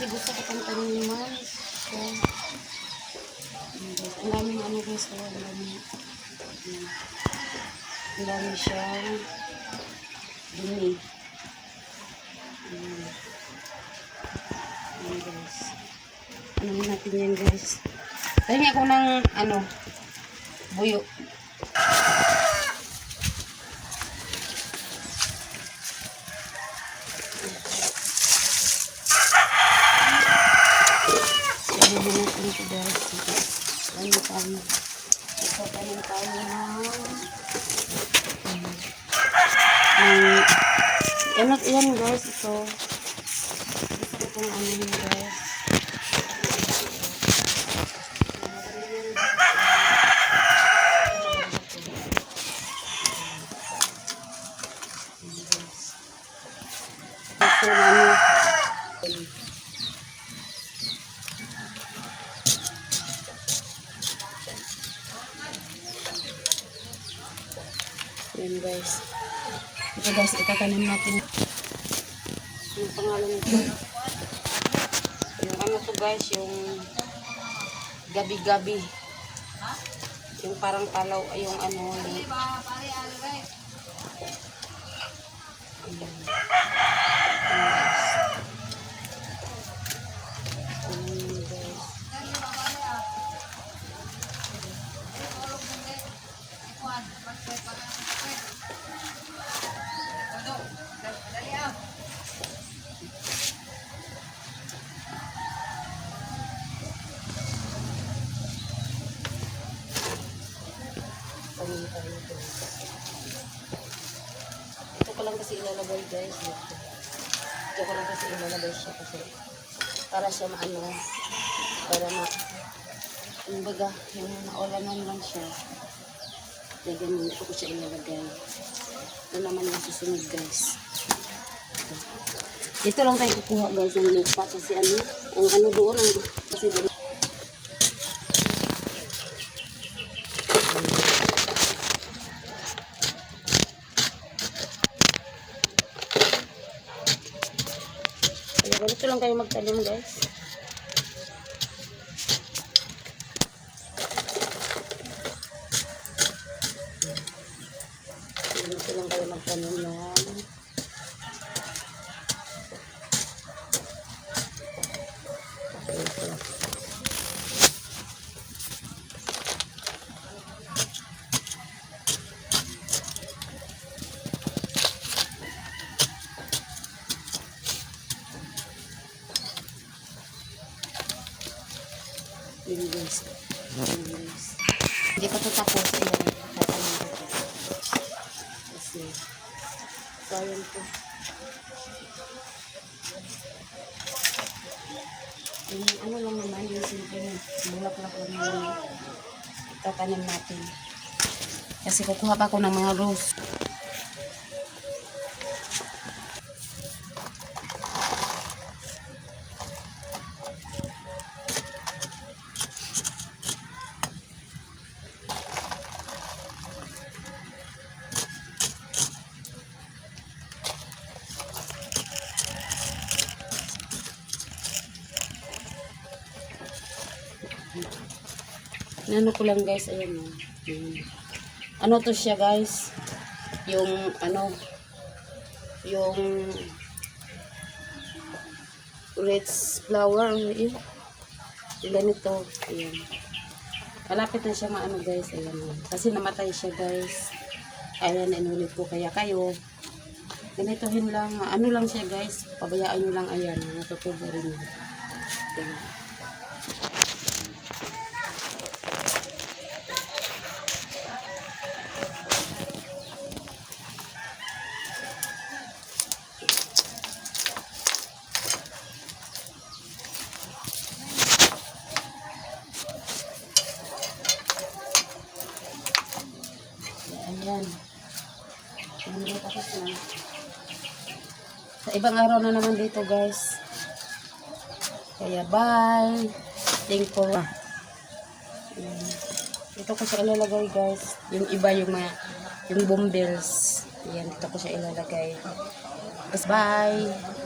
Kasi gusto ko pang tanongin mo. So, ang daming ano guys, kaya ang daming, ang daming siyang dumi. Ano guys. Ano natin yan guys. Tahingi ako ng, ano, buyo. Na natin ito guys. Ano tayo. Ito tayo ng ng ano yan guys ito. Ito itong ano yun guys. Ito ano. Yan guys. Ito guys, itatanim natin. Ano pangalan nito? Yung ano to guys, yung gabi-gabi. Yung parang palaw, ay yung ano. Yung... Ayan. Ayan Ito ko lang kasi ilalagay guys. Ito ko lang kasi ilalagay siya kasi para siya maano, para ma, kumbaga, yung naulanan lang siya. Kaya ganun, ito ko siya ilalagay. Ito naman yung susunod guys. Ito. Dito lang tayo kukuha guys ng lupa kasi ano, ang ano doon, ang, kasi doon. Kaya ganito lang kayo magtanim guys. Ganito lang kayo magtanim yan. Yun guys. Hindi pa ito tapos. Ayan. Tatanim ko ito. Kasi. Sayang po. Yung ano lang naman, yung simple na bulaklak lang yung tatanim natin. Kasi kukuha pa ako ng mga rose. Ano ko lang guys, ayan o. Yung, ano to siya guys? Yung ano, yung red flower, yun. Yung ganito, ayan. Malapit na siya maano guys, ayan o. Kasi namatay siya guys. Ayan, inulit ko kaya kayo. Ganitohin lang, ano lang siya guys, pabayaan nyo lang ayan, natutubo rin yun. Ayan. Hindi tapos na. Sa ibang araw na naman dito guys. Kaya bye. Thank you Ayan. Dito ko siya ilalagay guys. Yung iba yung mga yung bombills. Ayan, dito ko siya ilalagay. Tapos bye.